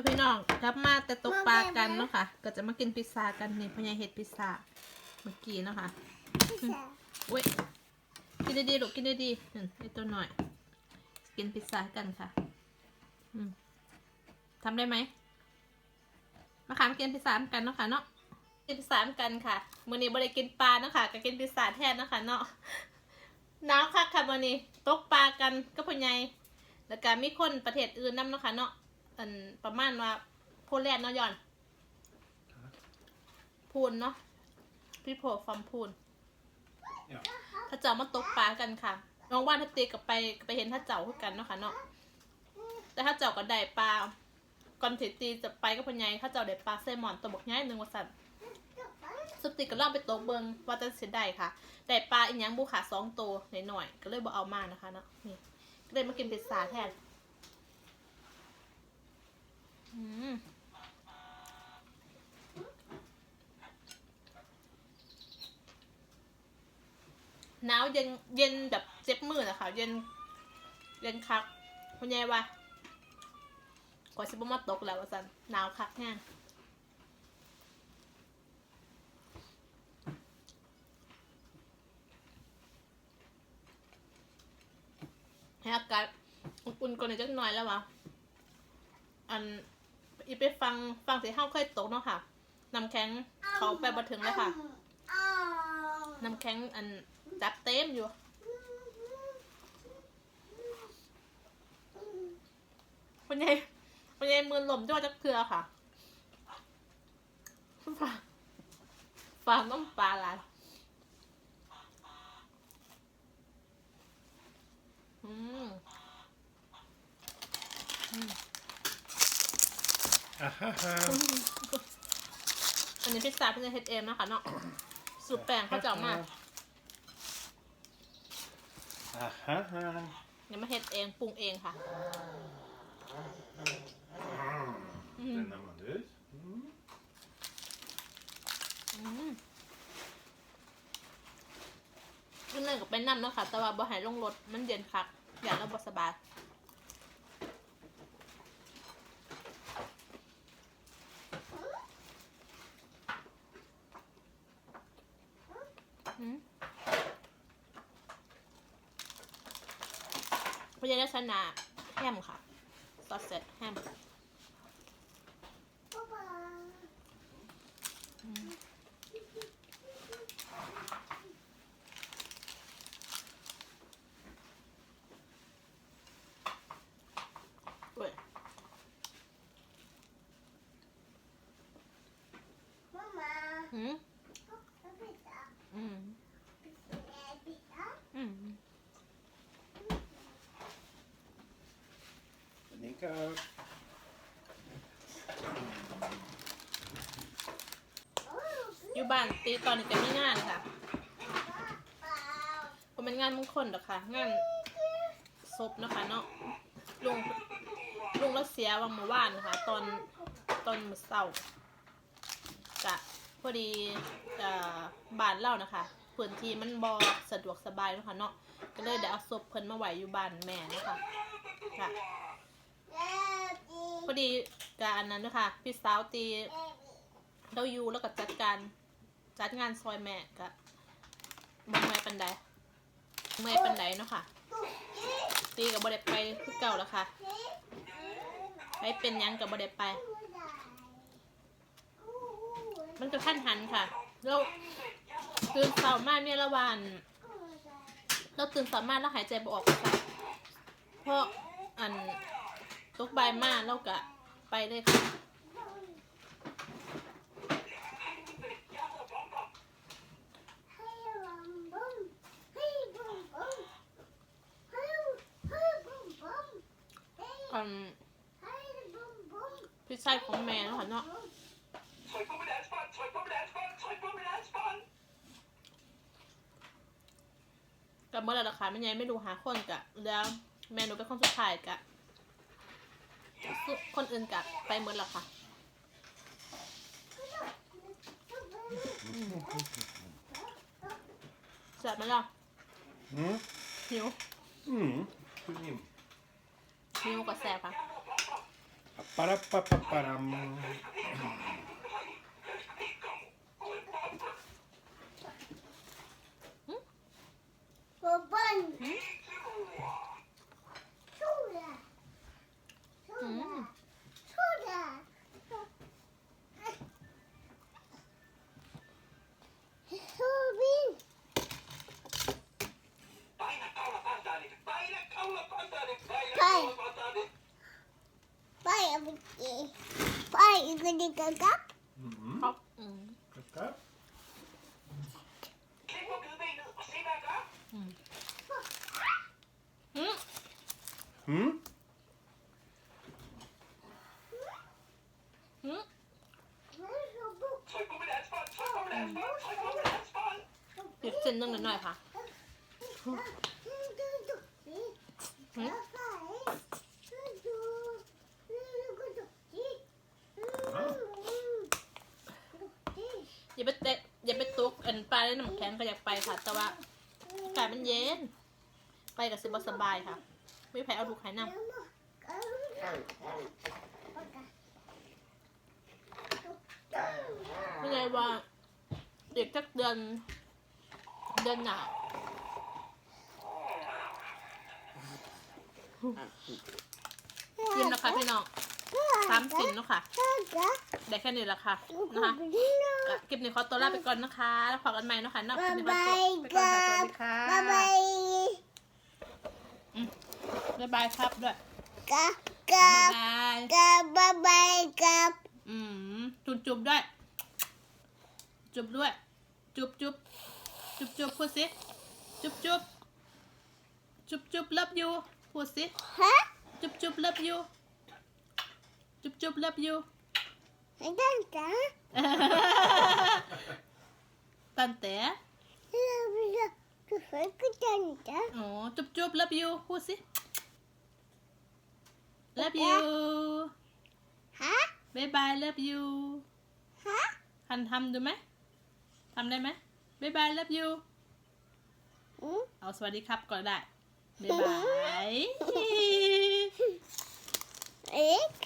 แล้วพี่น้องกลับมาแต่ตกปลากันเนาะค่ะ ก็จะมากินพิซซ่ากันนี่พญายเห็ดพิซซ่าเมื่อกี้เนาะค่ะเว้ยกินดีๆลูกกินดีๆนั่นไอตัวหน่อย กินพิซซ่ากันค่ะอืมทำได้ไหมมาขามกินพิซซ่ากันเนาะค่ะเนาะกินพิซซ่ากันค่ะมื้อนี้บ่ได้กินปลาเนาะค่ะก็กินพิซซ่าแทนเนาะค่ะเนาะหนาวคักค่ะมื้อนี้ตกปลากันก็พญายแล้วก็มีคนประเทศอื่นนํเนาะค่ะเนาะ อันประมาณว่าโพแลนด์เนาะย้อน พูนเนาะพี่โพฟอมพูน Ja. ถ้าเจ้ามาตกปลากันค่ะน้องว่านถ้าตีกับไปไปเห็นถ้าเจ้าคือกันเนาะค่ะเนาะแต่ถ้าเจ้าก็ได้ปลาก่อนถิตีจะไปก็พญายถ้าเจ้าได้ปลาแซลมอนตัวบกง่ายหนึ่งว่าสันสุปติก็ล่องไปตกเบิงว่าจะเสียได้ค่ะได้ปลาอีกอย่างบุขาสองตัวหน่อยๆก็เลยบอกเอามานะคะเนาะนี่ก็เลยมากินพิซซ่าแทนอืม หนาวเย็นเย็นแบบเจ็บมือนะคะเย็น เย็นคักคุณยายว่าก่อนสิบมาตกแล้วว่าสันหนาวคักแห้งให้อากาศอุ่นๆก่อนหน่อยจักหน่อยแล้ววะอัน อีไปฟังฟังที่ห้าเคยตกเนาะค่ะน้ำแข็งเขาไปบัถึงแล้วค่ะน้ำแข็งอันจับเต็มอยู่ปัญญาปัญญามือหล่มจ้าจักเคือค่ะฝากฝากน้ำปลาหลายอืม Ahaha. อันนี้พิซซ่าเป็นเฮดเอ็มนะคะเนาะสูตรแป้งเขาจะเอามา Ahaha. เดี๋ยวมาเฮ็ดเองปรุงเองค่ะอืม Den har man ut. Mm. อืมขึ้นเลยกับไปนั่นเนาะค่ะ แต่ว่าบ่ใหายลงรถมันเย็นคัก อย่างเราบ่สบาย พยาลักษณะแฮมค่ะซอสเสร็จแฮมอืมเว้ย Mama, หืม pizza, อืม pizza. อืม Nika. อยู่บ้านตีตอนนี้จะมีงานค่ะผมเป็นงานมงคลหรอกค่ะ งานศพนะคะเนาะลุงลุงแล้วเสียวันเมื่อวานนะคะ ตอนตอนมื้อเช้ากะพอดีบ้านเล่านะคะพื้นที่มันบอสะดวกสบายนะคะเนาะก็เลยได้เอาศพเพิ่นมาไหวอยู่บ้านแม่นะคะค่ะ พอดีการนั้นนะคะพี่สาวตีเราอยู่แล้วก็จัดการจัดงานซอยแม่กะบ่เมื่อยปันใดเมื่อยปันใดเนาะค่ะ ตีกับบไดไปคือเก่าแล้วค่ะไปเป็นหยังกับบไดไป มันก็ขั้นหันค่ะแล้วตื่นเช้ามากเนี่ยละวันเราตื่นเช้ามากแล้วหายใจบ่ออกค่ะเพราะอัน ตกใบายมากเรากะไปเลยค่ะอืมพี่ชายของแม่เนาะค่ะเนาะ Tryk på mit halsbånd, tryk på mit halsbånd, tryk på mit halsbånd. กับเมื่อไรราคาไม่ไงไม่รู้หาคนกะแล้วแม่หนูเป็นคนสุดท้ายกะ สุคนอื่นกะไปเมื่อละค่ะจัดไหมล่ะ Mm. หิว Mm. Skjut in. หิวกับแสบค่ะ App. Ba-da-ba-ba-ba-dum. Babban. Mm. Soda. มอืม Hmm? อืม Tryck på min handspann. Tryck på min handspann. Tryck på min handspann. เด็กเส้นนึงหน่อยๆค่ะอย่าไปเตะอย่าไปตุกอันปลาในน้ำแข็งก็อยากไปค่ะ แต่ว่าอากาศมันเย็น ไปกับสิบสบายค่ะ ไม่แพ้เอาดูกไข่น้ำไม่ไงว่า เด็กจักเดือน เดือนหนายิ้มนะคะพี่น้อง สามสินเนาะค่ะ ได้แค่นี้ละค่ะนะคะอะคลิปนี้ขอตัวลาไปก่อนนะคะแล้วพบกันใหม่เนาะคะนอกคลิปนี้ขอตัวไปก่อนค่ะสวัสดีค่ะ Bye bye. บ๊ายบายครับด้วย Kap บ๊าย kap บาย kap bye bye kap. อืมจุบจุบด้วย จุบด้วย จุบจุบจุบจุบพูดสิจุบจุบจุบจุบเลิฟยูพูดสิ Hah? จุบ จุบเลิฟยูจุบจุบเลิฟยู Tanta. ตันแต่ Du får inte tanta. อ๋อจุบจุบเลิฟยูพูดสิ love you Hah? บายบาย love you Hah? ทันทำดูไหมทำได้ไหมบายบาย love you Mm. เอาสวัสดีครับก่อนได้บ๊ายบาย Ik